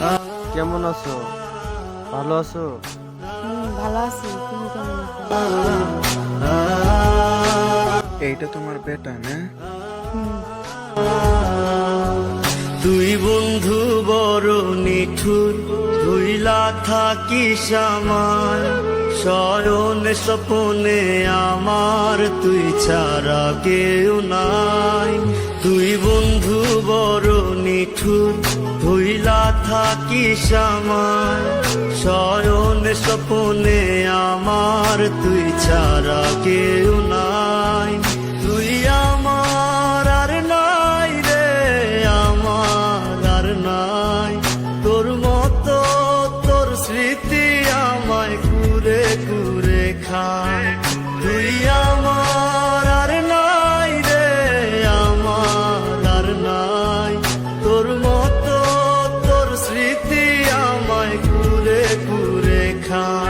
আছো? ভালো আছো? ভালো আছি। তুমি কেমন আছো? এইটা তোমার বেটা না? তুই বন্ধু বড় নিঠুর ধুইলা থাকিস আমার স্মরণ স্বপনে আমার তুই ছাড়া কেউ নাই। নিঠুর ধুইলা থাকিস আমার স্মরণ স্বপনে আমার তুই ছাড়া কেউ নাই। তুই আমার আর নাই রে, আমার আর নাই। তোর মতো তোর স্মৃতি আমায় কুরে কুরে খায়। তোর মতো তোর স্মৃতি আমায় ঘুরে ঘুরে খায়।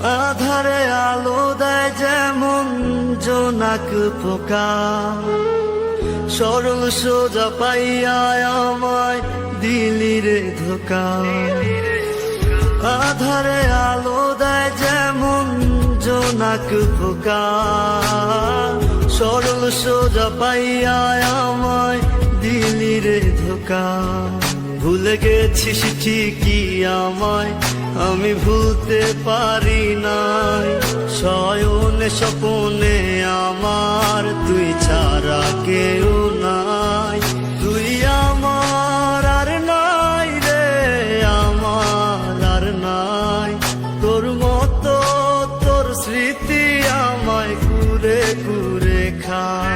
আধারে আলো দেয় যেমন জোনাক পোকা। সরল সোজা পাইয়া আমায় দিলিরে ধোকা। আধারে আলো দেয় যেমন জোনাক পোকা। সরল সোজা পাইয়া আমায় দিলিরে ধোকা। ভুলে গেছিস ঠিকই আমায়, আমি ভুলতে পারি নাই। শয়নে স্বপনে আমার, তুই ছাড়া কেউ নাই। তুই আমার আর নাই রে, আমার আর নাই। তোর মতো তোর স্মৃতি আমায় কুরে কুরে খায়।